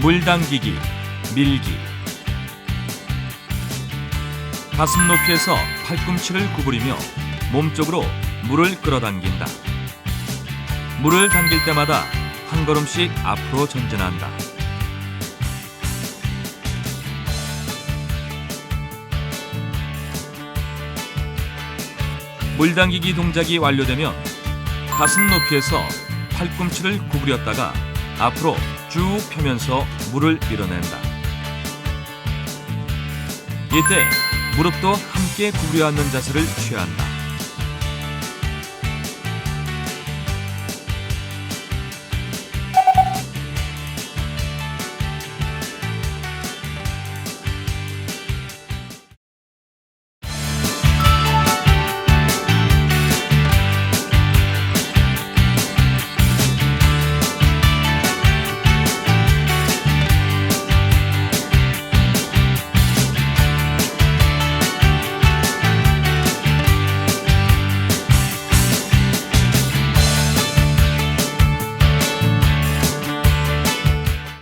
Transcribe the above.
물 당기기, 밀기. 가슴 높이에서 팔꿈치를 구부리며 몸쪽으로 물을 끌어당긴다. 물을 당길 때마다 한 걸음씩 앞으로 전진한다. 물 당기기 동작이 완료되면 가슴 높이에서 팔꿈치를 구부렸다가 앞으로 쭉 펴면서 물을 밀어낸다. 이때 무릎도 함께 구부려 앉는 자세를 취한다.